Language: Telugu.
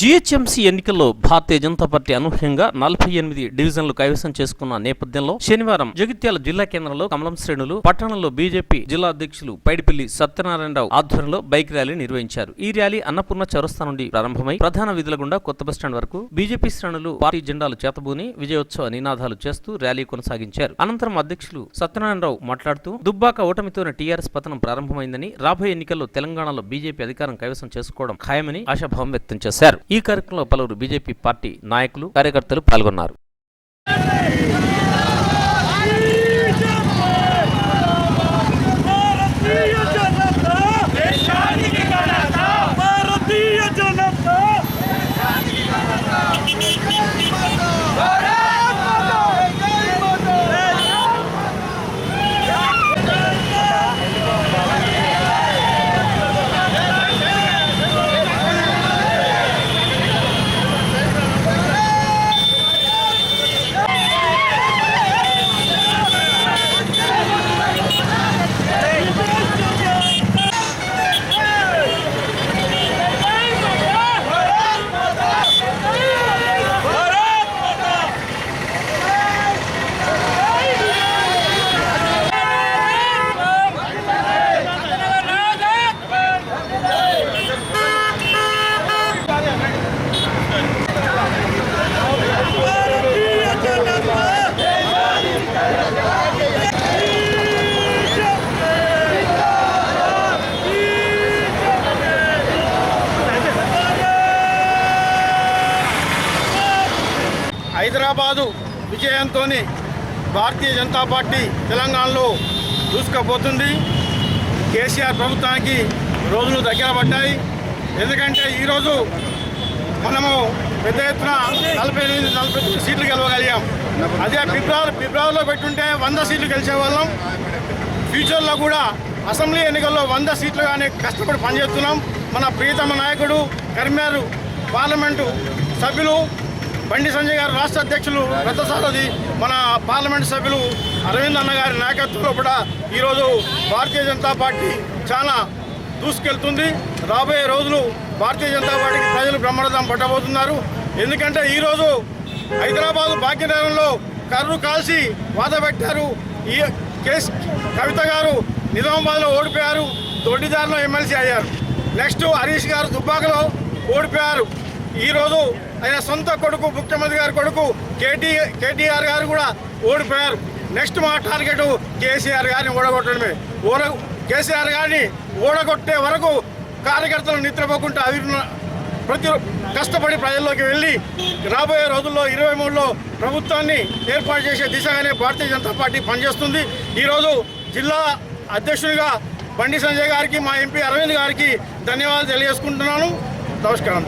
జీహెచ్ఎంసీ ఎన్నికల్లో భారతీయ జనతా పార్టీ అనూహ్యంగా నలభై ఎనిమిది డివిజన్లు కైవసం చేసుకున్న నేపథ్యంలో శనివారం జగిత్యాల జిల్లా కేంద్రంలో కమలం శ్రేణులు పట్టణంలో బీజేపీ జిల్లా అధ్యక్షులు పైడిపల్లి సత్యనారాయణరావు ఆధ్వర్యంలో బైక్ ర్యాలీ నిర్వహించారు. ఈ ర్యాలీ అన్నపూర్ణ చౌరస్తా నుండి ప్రారంభమై ప్రధాన విధుల గుండా కొత్త బస్టాండ్ వరకు బీజేపీ శ్రేణులు పార్టీ జెండాలు చేతబూని విజయోత్సవ నినాదాలు చేస్తూ ర్యాలీ కొనసాగించారు. అనంతరం అధ్యక్షులు సత్యనారాయణరావు మాట్లాడుతూ దుబ్బాక ఓటమితోనే టీఆర్ఎస్ పతనం ప్రారంభమైందని రాబోయే ఎన్నికల్లో తెలంగాణలో బీజేపీ అధికారం కైవసం చేసుకోవడం ఖాయమని ఆశాభావం వ్యక్తం చేశారు. ఈ కార్యక్రమంలో పలువురు బీజేపీ పార్టీ నాయకులు కార్యకర్తలు పాల్గొన్నారు. హైదరాబాదు విజయంతో భారతీయ జనతా పార్టీ తెలంగాణలో దూసుకుపోతుంది. కేసీఆర్ ప్రభుత్వానికి రోజులు దగ్గర పడ్డాయి. ఎందుకంటే ఈరోజు మనము పెద్ద ఎత్తున నలభై ఎనిమిది నలభై సీట్లు గెలవగలిగాం. అదే ఫిబ్రవరి ఫిబ్రవరిలో పెట్టుంటే వంద సీట్లు గెలిచేవాళ్ళం. ఫ్యూచర్లో కూడా అసెంబ్లీ ఎన్నికల్లో వంద సీట్లు కానీ కష్టపడి పనిచేస్తున్నాం. మన ప్రియతమ నాయకుడు కర్మారు పార్లమెంటు సభ్యులు బండి సంజయ్ గారు రాష్ట్ర అధ్యక్షులు రథసారథి మన పార్లమెంటు సభ్యులు అరవింద్ అన్న గారి నాయకత్వంలో కూడా ఈరోజు భారతీయ జనతా పార్టీ చాలా దూసుకెళ్తుంది. రాబోయే రోజులు భారతీయ జనతా పార్టీకి ప్రజలు బ్రహ్మరథం పట్టబోతున్నారు. ఎందుకంటే ఈరోజు హైదరాబాద్ భాగ్యనగరంలో కర్రు కాల్చి వాద పెట్టారు. ఈ కేసు కవిత గారు నిజామాబాద్లో ఓడిపోయారు. దొడ్డిదారిలో ఎమ్మెల్సీ అయ్యారు. నెక్స్ట్ హరీష్ గారు దుబ్బాకలో ఓడిపోయారు. ఈరోజు ఆయన సొంత కొడుకు ముఖ్యమంత్రి గారి కొడుకు కేటీ కేటీఆర్ గారు కూడా ఓడిపోయారు. నెక్స్ట్ మా టార్గెట్ కేసీఆర్ గారిని ఓడగొట్టడమే. ఓడ కేసీఆర్ గారిని ఓడగొట్టే వరకు కార్యకర్తలు నిద్రపోకుండా అవి ప్రతి కష్టపడి ప్రజల్లోకి వెళ్ళి రాబోయే రోజుల్లో ఇరవై మూడులో ప్రభుత్వాన్ని ఏర్పాటు చేసే దిశగానే భారతీయ జనతా పార్టీ పనిచేస్తుంది. ఈరోజు జిల్లా అధ్యక్షుడిగా బండి సంజయ్ గారికి మా ఎంపీ అరవింద్ గారికి ధన్యవాదాలు తెలియజేసుకుంటున్నాను. నమస్కారం.